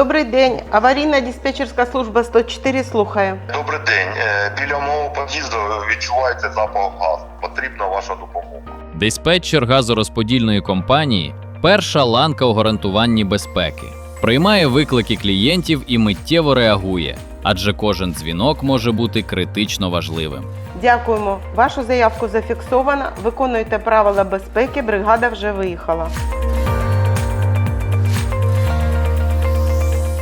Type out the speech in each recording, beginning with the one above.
Добрий день. Аварійна диспетчерська служба 104 слухає. Добрий день. Е, Біля мого під'їзду відчувається запах газу. Потрібна ваша допомога. Диспетчер газорозподільної компанії перша ланка у гарантуванні безпеки. Приймає виклики клієнтів і миттєво реагує, адже кожен дзвінок може бути критично важливим. Дякуємо. Вашу заявку зафіксовано. Виконуйте правила безпеки. Бригада вже виїхала.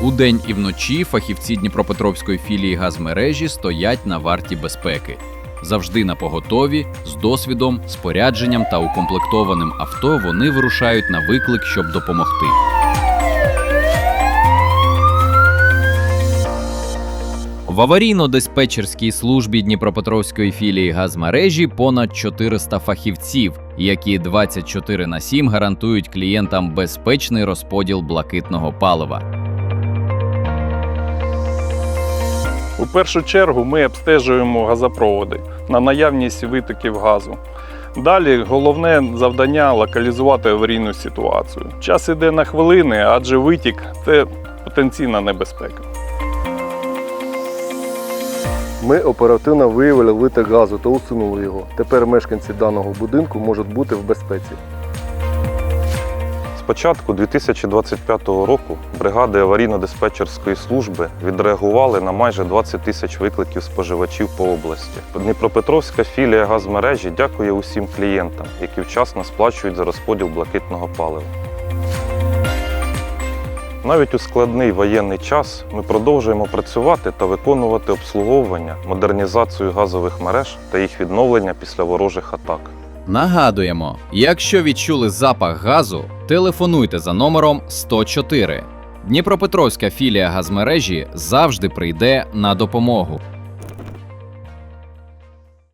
Удень і вночі фахівці Дніпропетровської філії газмережі стоять на варті безпеки. Завжди на поготові, з досвідом, спорядженням та укомплектованим авто вони вирушають на виклик, щоб допомогти. В аварійно-диспетчерській службі Дніпропетровської філії газмережі понад 400 фахівців, які 24 на 7 гарантують клієнтам безпечний розподіл блакитного палива. У першу чергу ми обстежуємо газопроводи на наявність витоків газу. Далі головне завдання локалізувати аварійну ситуацію. Час іде на хвилини, адже витік це потенційна небезпека. Ми оперативно виявили виток газу та усунули його. Тепер мешканці даного будинку можуть бути в безпеці. Початку 2025 року бригади аварійно-диспетчерської служби відреагували на майже 20 тисяч викликів споживачів по області. Дніпропетровська філія газмережі дякує усім клієнтам, які вчасно сплачують за розподіл блакитного палива. Навіть у складний воєнний час ми продовжуємо працювати та виконувати обслуговування, модернізацію газових мереж та їх відновлення після ворожих атак. Нагадуємо, якщо відчули запах газу, телефонуйте за номером 104. Дніпропетровська філія газмережі завжди прийде на допомогу.